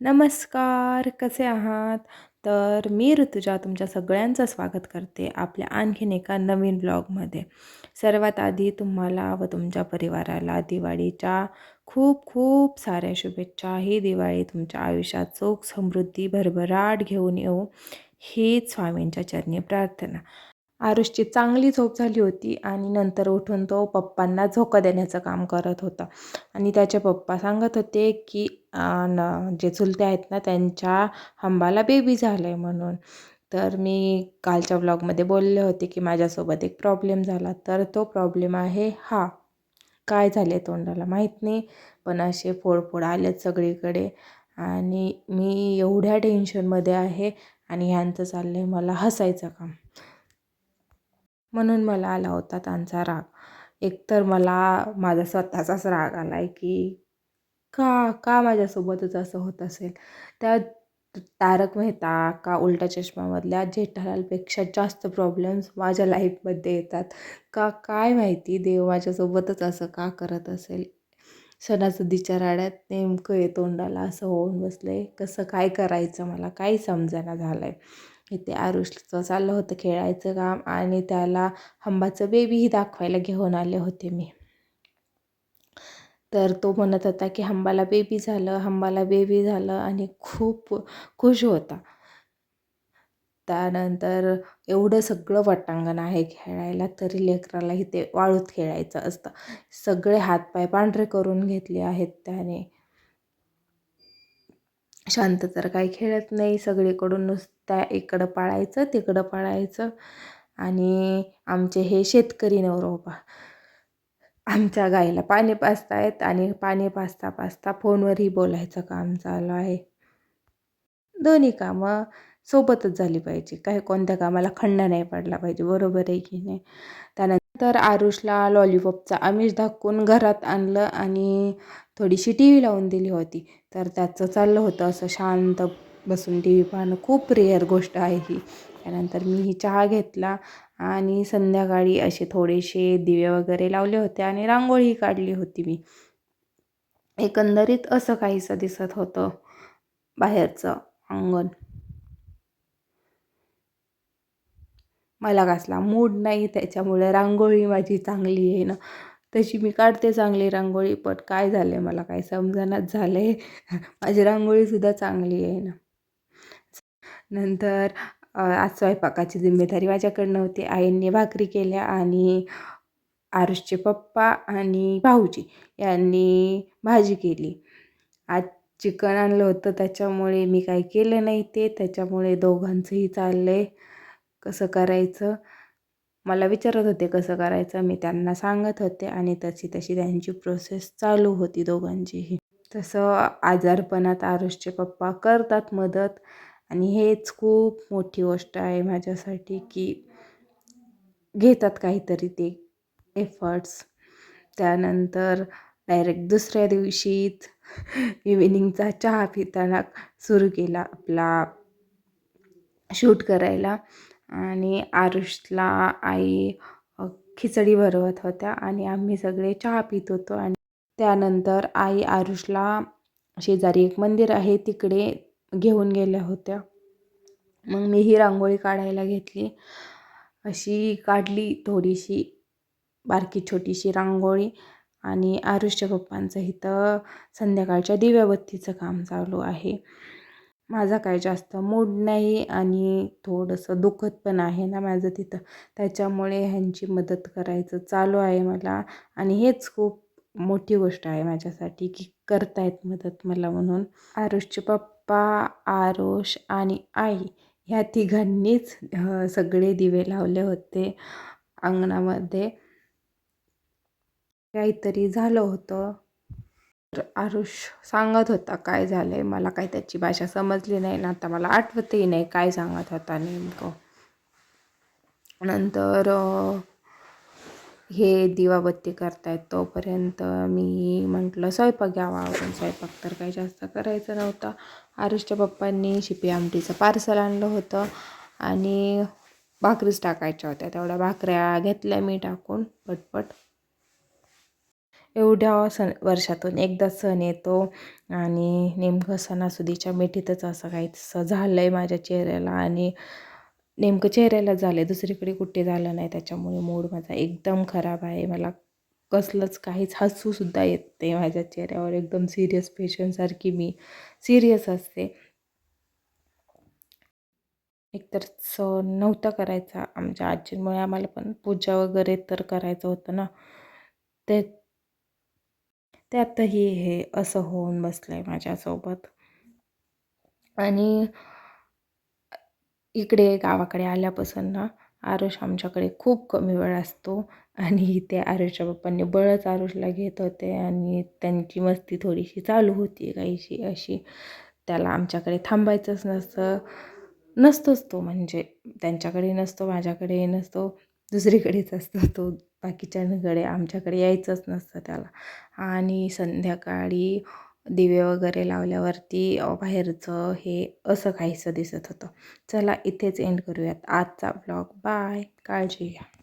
नमस्कार कसे आहात? तर मी ऋतुजा तुमच्या सगळ्यांचं स्वागत करते आपल्या आणखीन एका नवीन ब्लॉगमध्ये. सर्वात आधी तुम्हाला व तुमच्या परिवाराला दिवाळीच्या खूप खूप साऱ्या शुभेच्छा. ही दिवाळी तुमच्या आयुष्यात चोख समृद्धी भरभराट घेऊन येऊ हीच स्वामींच्या चरणी प्रार्थना. आरुषची चांगली झोप झाली होती आणि नंतर उठून तो पप्पांना झोका देण्याचं काम करत होता. आणि त्याचे पप्पा सांगत होते की न जे चुलते आहेत ना त्यांच्या हंबाला बेबी झालं आहे म्हणून. तर मी कालच्या ब्लॉगमध्ये बोलले होते की माझ्यासोबत एक प्रॉब्लेम झाला. तर तो प्रॉब्लेम आहे हा काय झाले तोंडाला माहीत नाही पण असे फोडफोड आलेत सगळीकडे आणि मी एवढ्या टेन्शनमध्ये आहे आणि ह्यांचं चाललं आहे मला हसायचं काम. म्हणून मला आला होता त्यांचा राग. एकतर मला माझा स्वतःचाच राग आला आहे की का का माझ्यासोबतच असं होत असेल? त्या तारक मेहता का उलटा चष्मामधल्या जेठालालपेक्षा जास्त प्रॉब्लेम्स माझ्या लाईफमध्ये येतात. का काय माहिती? देव माझ्यासोबतच असं का करत असेल? सणासुदीच्या राड्यात नेमकं आहे तोंडाला असं होऊन बसलं आहे कसं काय करायचं मला? काही समजायला झालं आहे इथे आरुषचं चाललं होतं खेळायचं काम आणि त्याला हंबाचं बेबीही दाखवायला घेऊन आले होते मी. तर तो म्हणत होता की हंबाला बेबी झालं हंबाला बेबी झालं आणि खूप खुश होता. त्यानंतर एवढं सगळं वाटांगण आहे खेळायला तरी लेकरालाही ते वाळूत खेळायचं असतं. सगळे हातपाय पांढरे करून घेतले आहेत त्याने. शांत तर काही खेळत नाही सगळीकडून नुसत्या इकडं पाळायचं तिकडं पाळायचं आणि आमचे हे शेतकरी नवरोबा आमच्या गाईला पाणी पाजतायत आणि पाणी पाजता पाजता फोनवरही बोलायचं काम चालू आहे. दोन्ही कामं सोबतच झाली पाहिजे. काही कोणत्या कामाला खंड नाही पडला पाहिजे. बरोबर आहे की नाही? त्यानंतर आरुषला लॉलीपॉपचा आमिष दाखवून घरात आणलं आणि थोडीशी टी व्ही लावून दिली होती. तर त्याचं चाललं होतं असं शांत बसून टी व्ही पाहणं. खूप रेअर गोष्ट आहे ही. त्यानंतर मी ही चहा घेतला. आणि संध्याकाळी असे थोडेसे दिवे वगैरे लावले होते आणि रांगोळी काढली होती मी. एकंदरीत असं काहीसं दिसत होतं बाहेरचं अंगण. मला कसला मूड नाही त्याच्यामुळे रांगोळी माझी चांगली आहे ना. तशी मी काढते चांगली रांगोळी पण काय झालं आहे मला काय समजनाच झालं आहे माझी रांगोळीसुद्धा चांगली आहे ना. नंतर आज स्वयंपाकाची जिम्मेदारी माझ्याकडनं होती. आईंनी भाकरी केल्या आणि आरुषचे पप्पा आणि भाऊजी यांनी भाजी केली. आज चिकन आणलं होतं त्याच्यामुळे मी काही केलं नाही ते. त्याच्यामुळे दोघांचंही चाललं आहे कसं करायचं? मला विचारत होते कसं करायचं? मी त्यांना सांगत होते आणि तशी तशी त्यांची प्रोसेस चालू होती दोघांचीही. तसं आजारपणात आरुषचे पप्पा करतात मदत. आणि हेच खूप मोठी गोष्ट आहे माझ्यासाठी की घेतात काहीतरी ते एफर्ट्स त्यानंतर डायरेक्ट दुसऱ्या दिवशीच इव्हिनिंगचा चहा पिताना सुरू केला आपला शूट करायला. आणि आरुषला आई खिचडी भरवत होत्या आणि आम्ही सगळे चहा पित होतो. आणि त्यानंतर आई आरुषला शेजारी एक मंदिर आहे. तिकडे घेऊन गेल्या होत्या. मग मी ही रांगोळी काढायला घेतली. अशी काढली थोडीशी बारकी छोटीशी रांगोळी आणि आरुष्य पप्पांचं इथं संध्याकाळच्या दिव्याबत्तीचं काम चालू आहे. माझा काय जास्त मूड नाही आणि थोडंसं दुखत पण आहे ना माझं तिथं. त्याच्यामुळे ह्यांची मदत करायचं चालू आहे मला. आणि हेच खूप मोठी गोष्ट आहे माझ्यासाठी की करतायत मदत मला म्हणून. आरुषचे पप्पा आरुष आणि आई ह्या तिघांनीच सगळे दिवे लावले होते अंगणामध्ये. काहीतरी झालं होतं. तर आरुष सांगत होता काय झालं आहे मला काही त्याची भाषा समजली नाही ना आता मला आठवतही नाही काय सांगत होता नेमकं. नंतर हे दिवाबत्ती करतायत तोपर्यंत मी म्हटलं स्वयंपाक घ्यावा आवरून स्वयंपाक तर काही जास्त करायचं नव्हतं. आरुषच्या पप्पांनी शिपी आमटीचं पार्सल आणलं होतं आणि भाकरीच टाकायच्या होत्या. तेवढ्या भाकऱ्या घेतल्या मी टाकून पटपट. एवढ्या सण वर्षातून एकदा सण येतो आणि नेमकं सणासुदीच्या मिठीतच असं काहीसं झालं आहे माझ्या चेहऱ्याला आणि नेमकं चेहऱ्याला झालं दुसरीकडे कुठे झालं नाही त्याच्यामुळे मूड माझा एकदम खराब आहे. मला कसलंच काहीच हसूसुद्धा येत नाही माझ्या चेहऱ्यावर. एकदम सिरियस पेशंटसारखी मी सिरियस असते. एकतर सण नव्हता करायचा. आमच्या आजींमुळे आम्हाला पण पूजा वगैरे तर करायचं होतं ना. ते त्यातही हे असं होऊन बसलं आहे माझ्यासोबत. आणि इकडे गावाकडे आल्यापासून ना आरुष आमच्याकडे खूप कमी वेळ असतो. आणि इथे आरुषच्या पप्पांनी बळच आरुषला घेत होते आणि त्यांची मस्ती थोडीशी चालू होती काहीशी अशी. त्याला आमच्याकडे थांबायचंच नसतं नसतोच तो म्हणजे. त्यांच्याकडे नसतो माझ्याकडे नसतो दुसरीकडेच असतो तो. बाकीच्यांकडे आमच्याकडे यायचंच नसतं त्याला. आणि संध्याकाळी दिवे वगैरे लावल्यावरती बाहेरचं हे असं काहीसं दिसत होतं. चला इथेच एंड करूयात. आजचा ब्लॉग बाय काळजी घ्या.